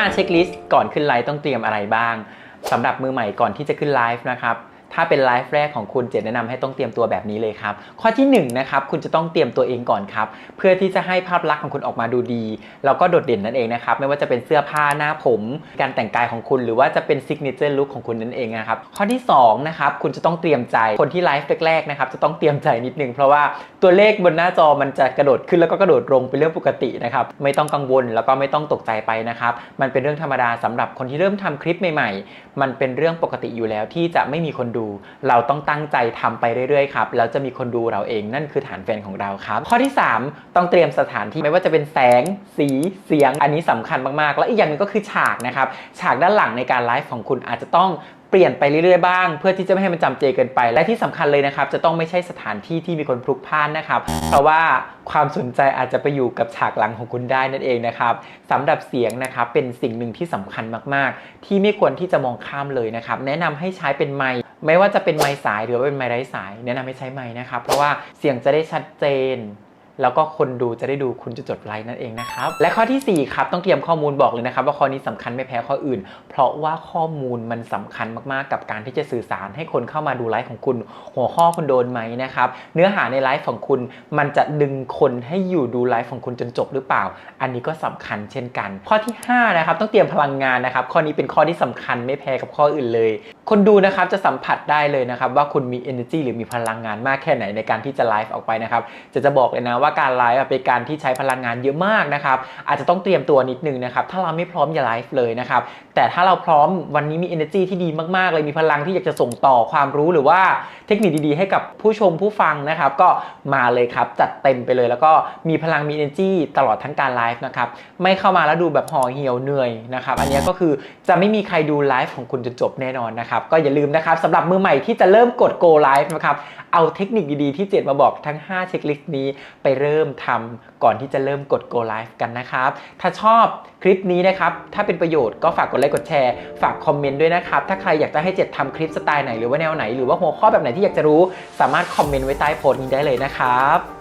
5เช็คลิสต์ก่อนขึ้นไลฟ์ต้องเตรียมอะไรบ้างสำหรับมือใหม่ก่อนที่จะขึ้นไลฟ์นะครับ ถ้าเป็นไลฟ์แรกของคุณเจนแนะนำให้ต้องเตรียมตัวแบบนี้เลยครับ ข้อที่1นงนะครับคุณจะต้องเตรียมตัวเองก่อนครับ เพื่อที่จะให้ภาพลักษณ์ของคุณออกมาดูดี แล้วก็โดดเด่นนั่นเองนะครับ ไม่ว่าจะเป็นเสื้อผ้าหน้าผม การแต่งกายของคุณหรือว่าจะเป็นซิกเนเจอร์ลุคของคุณนั่นเองนะครับ ข้อที่2นะครับคุณจะต้องเตรียมใจคนที่ไลฟ์แรกๆนะครับจะต้องเตรียมใจนิดนึงเพราะว่าตัวเลขบนหน้าจอมันจะกระโดดขึ้นแล้วก็กระโดดลงเป็นเรื่องปกตินะครับไม่ต้องกังวลแล้วก็ไม่ต้องตกใจไปนะครับมันเป็นเรื่องธรรมดาสำหรับคนที่เริ่มทำคลิปใหม่ ๆ มันเป็นเรื่องปกติอยู่แล้วที่จะไม่มีคนดูเราต้องตั้งใจทำไปเรื่อยๆครับแล้วจะมีคนดูเราเองนั่นคือฐานแฟนของเราครับ ข้อที่ 3 ต้องเตรียมสถานที่ไม่ว่าจะเป็นแสง สีเสียง อันนี้สำคัญมากๆ แล้วอีกอย่างหนึงก็คือฉากนะครับฉากด้านหลังในการไลฟ์ของคุณอาจจะต้อง เปลี่ยนไปเรื่อยๆบ้าง เพื่อที่จะไม่ให้มันจำเจเกินไป และที่สำคัญเลยนะครับ จะต้องไม่ใช่สถานที่ที่มีคนพลุกพล่านนะครับ เพราะว่าความสนใจอาจจะไปอยู่กับฉากหลังของคุณได้นั่นเองนะครับสำหรับเสียงนะครับเป็นสิ่งหนึ่งที่สำคัญมากๆ ที่ไม่ควรที่จะมองข้ามเลยนะครับ แนะนำให้ใช้เป็นไมค์ไม่ว่าจะเป็นไมค์สายหรือว่าเป็นไมค์ไร้สาย แนะนำให้ใช้ไมค์นะครับ เพราะว่าเสียงจะได้ชัดเจน แล้วก็คนดูจะได้ดูคุณจะจดไลค์นั่นเองนะครับ และข้อทีสี่4 ครับ ต้องเตรียมข้อมูลบอกเลยนะครับ ว่าข้อนี้สำคัญไม่แพ้ข้ออื่น เพราะว่าข้อมูลมันสำคัญมากๆ กับการที่จะสื่อสารให้คนเข้ามาดูไลฟ์ของคุณ หัวข้อคุณโดนไหมนะครับ เนื้อหาในไลฟ์ของคุณมันจะดึงคนให้อยู่ดูไลฟ์ของคุณจนจบหรือเปล่า อันนี้ก็สำคัญเช่นกัน ข้อที่ห้านะครับต้องเตรียมพลังงานนะครับ ข้อนี้เป็นข้อที่สำคัญไม่แพ้กับข้ออื่นเลย คนดูนะครับจะสัมผัสได้เลยนะครับว่าคุณมี energy หรือมีพลังงานมากแค่ไหนในการที่จะไลฟ์ออกไปนะครับจะจะบอกเลยนะว่าการไลฟ์เป็นการที่ใช้พลังงานเยอะมากนะครับ อาจจะต้องเตรียมตัวนิดนึงนะครับ ถ้าเราไม่พร้อมอย่าไลฟ์เลยนะครับ แต่ถ้าเราพร้อมวันนี้มี energy ที่ดีมากๆ เลยมีพลังที่อยากจะส่งต่อความรู้หรือว่าเทคนิคดีๆ ให้กับผู้ชมผู้ฟังนะครับ ก็มาเลยครับจัดเต็มไปเลย แล้วก็มีพลังมี energy ตลอดทั้งการไลฟ์นะครับไม่เข้ามาแล้วดูแบบห่อเหี่ยวเหนื่อยนะครับ อันนี้ก็คือจะไม่มีใครดูไลฟ์ของคุณจนจบแน่นอนนะครับก็อย่าลืมนะครับสำหรับมือใหม่ที่จะเริ่มกด go live นะครับเอาเทคนิคดีๆที่เจ็ดมาบอกทั้ง 5 เช็คลิสต์นี้ไปเริ่มทำก่อนที่จะเริ่มกด go live กันนะครับ ถ้าชอบคลิปนี้นะครับ ถ้าเป็นประโยชน์ก็ฝากกดไลค์กดแชร์ ฝากคอมเมนต์ด้วยนะครับ ถ้าใครอยากจะให้เจ็ดทำคลิปสไตล์ไหนหรือว่าแนวไหน หรือว่าหัวข้อแบบไหนที่อยากจะรู้ สามารถคอมเมนต์ไว้ใต้โพสต์นี้ได้เลยนะครับ